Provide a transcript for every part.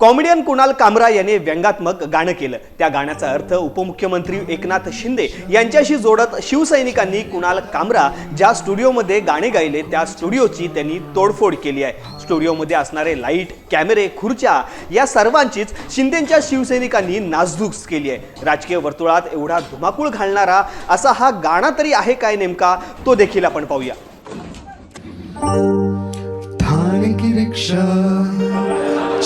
Comedian Kunal Kamra याने व्यंगात्मक गाणं केलं. त्या गाण्याचा अर्थ उपमुख्यमंत्री एकनाथ शिंदे यांच्याशी जोडत शिवसैनिकांनी कुणाल कामरा ज्या स्टुडिओमध्ये गाणे गायले त्या स्टुडिओची त्यांनी तोडफोड केली आहे. स्टुडिओमध्ये असणारे लाइट कॅमेरे खुर्च्या या सर्वांचीच शिंदेच्या शिवसैनिकांनी नासधूस केली आहे. राजकीय वर्तुळात एवढा धुमाकूळ घालणारा असा हा गाणा तरी आहे काय नेमका? तो देखील आपण पाहूया. थाने की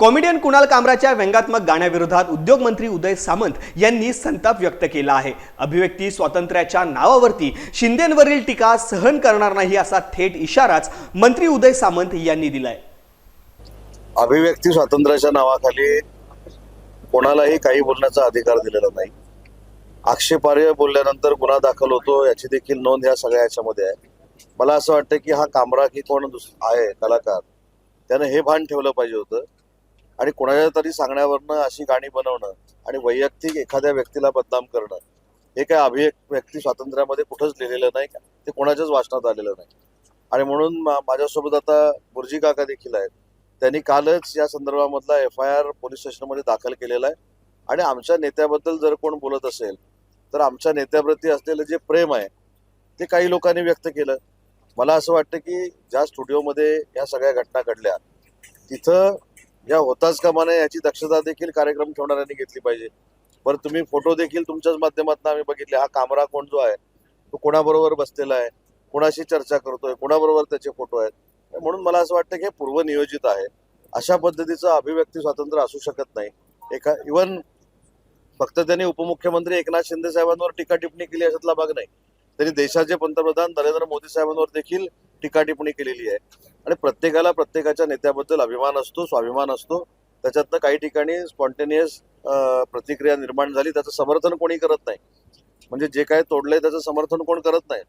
कॉमेडियन कुणाल कामराच्या व्यंगात्मक गाण्याविरोधात उद्योगमंत्री उदय सामंत यांनी संताप व्यक्त केला आहे. अभिव्यक्ती स्वातंत्र्याच्या नावावरती शिंदेवरील टीका सहन करणार नाही असा थेट इशाराच मंत्री उदय सामंत यांनी दिलाय. अभिव्यक्ती स्वातंत्र्याच्या नावाखाली कोणालाही काही बोलण्याचा अधिकार दिलेला नाही. आक्षेपार्ह बोलल्यानंतर गुन्हा दाखल होतो याची देखील नोंद ह्या सगळ्या याच्यामध्ये आहे. मला असं वाटतं की हा कामरा की कोण दुस- आहे कलाकार. त्यानं हे भान ठेवलं पाहिजे होतं. आणि कोणाच्या तरी सांगण्यावरनं अशी गाणी बनवणं आणि वैयक्तिक एखाद्या व्यक्तीला बदनाम करणं हे काय अभिव्यक्ती स्वातंत्र्यामध्ये कुठंच लिहिलेलं नाही ते कोणाच्याच वाचनात आलेलं नाही. आणि म्हणून माझ्यासोबत आता बुर्जी काका देखील आहेत. त्यांनी कालच या संदर्भामधला एफ आय आर पोलीस स्टेशनमध्ये दाखल केलेला आहे. आणि आमच्या नेत्याबद्दल जर कोण बोलत असेल तर आमच्या नेत्याप्रती असलेलं जे प्रेम आहे ते काही लोकांनी व्यक्त केलं. मला असं वाटतं की ज्या स्टुडिओमध्ये या सगळ्या घटना घडल्या तिथं या होताच कामा नये याची दक्षता देखील कार्यक्रम ठेवणाऱ्यांनी घेतली पाहिजे. बरं तुम्ही फोटो देखील तुमच्याच माध्यमातून आम्ही बघितले. हा कामरा कोण जो आहे तो कोणाबरोबर बसलेला आहे कोणाशी चर्चा करतोय कोणाबरोबर त्याचे फोटो आहेत? म्हणून मला असं वाटतं की हे पूर्वनियोजित आहे. अशा पद्धतीचं अभिव्यक्ती स्वातंत्र्य असू शकत नाही. एका इवन फक्त त्यांनी उपमुख्यमंत्री एकनाथ शिंदे साहेबांवर टीका टिप्पणी केली अशातला भाग नाही. त्यांनी देशाचे पंतप्रधान नरेंद्र मोदी साहेबांवर देखील टीका टिप्पणी केलेली आहे. आणि प्रत्येकाला प्रत्येकाच्या नेत्याबद्दल अभिमान असतो स्वाभिमान असतो. त्याच्यातनं काही ठिकाणी स्पॉन्टेनियस प्रतिक्रिया निर्माण झाली त्याचं समर्थन कोणी करत नाही. म्हणजे जे काय तोडलंय त्याचं समर्थन कोण करत नाही.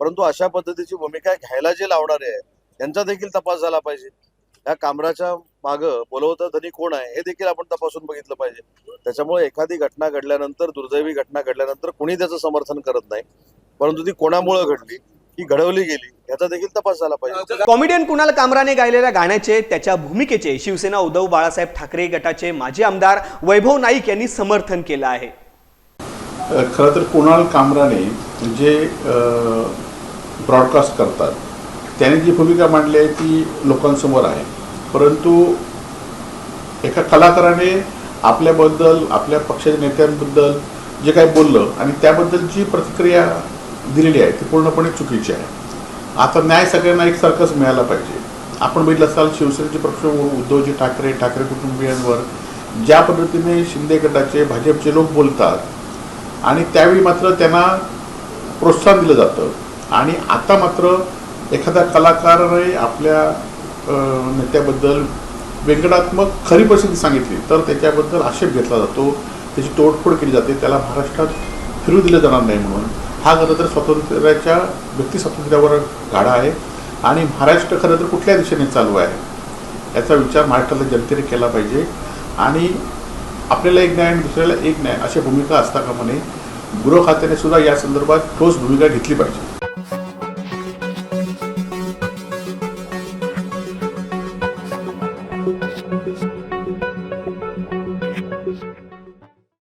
परंतु अशा पद्धतीची भूमिका घ्यायला जे लावणारे आहे यांचा देखील तपास झाला पाहिजे. या कामराच्या मागं बोलवतं धनी कोण आहे हे देखील आपण तपासून बघितलं पाहिजे. त्याच्यामुळे एखादी घटना घडल्यानंतर दुर्दैवी घटना घडल्यानंतर कुणी त्याचं समर्थन करत नाही. परंतु ती कोणामुळे घडली ही घडवली गेली याचा देखील तपास झाला पाहिजे. कॉमेडियन कुणाल कामराने गायलेल्या गाण्याचे त्याच्या भूमिकेचे शिवसेना उद्धव बाळासाहेब ठाकरे गटाचे माजी आमदार वैभव नाईक यांनी समर्थन केलं आहे. खरं तर कुणाल कामराने जे ब्रॉडकास्ट करतात त्याने जी भूमिका मांडली आहे ती लोकांसमोर आहे. परंतु एका कलाकाराने आपल्याबद्दल आपल्या पक्षाच्या नेत्यांबद्दल जे काही बोललं आणि त्याबद्दल जी प्रतिक्रिया दिलेली आहे ती पूर्णपणे चुकीची आहे. आता न्याय सगळ्यांना एकसारखाच मिळाला पाहिजे. आपण बघितलं असाल शिवसेनेचे पक्ष उद्धवजी ठाकरे ठाकरे कुटुंबियांवर ज्या पद्धतीने शिंदे गटाचे भाजपचे लोक बोलतात आणि त्यावेळी मात्र त्यांना प्रोत्साहन दिलं जातं. आणि आता मात्र एखादा कलाकाराने आपल्या नेत्याबद्दल व्यंकटात्मक खरी परिस्थिती सांगितली तर त्याच्याबद्दल आक्षेप घेतला जातो. त्याची तोडफोड केली जाते. त्याला महाराष्ट्रात फिरू दिलं जाणार नाही म्हणून. हा खरं तर स्वातंत्र्याच्या व्यक्ती स्वातंत्र्यावर गाडा आहे. आणि महाराष्ट्र खरं तर कुठल्या दिशेने चालू आहे? याचा विचार महाराष्ट्रातल्या जनतेने केला पाहिजे. आणि आपल्याला एक न्याय आणि दुसऱ्याला एक न्याय अशा भूमिका असता कामा नये. गृह खात्याने सुद्धा या संदर्भात ठोस भूमिका घेतली पाहिजे.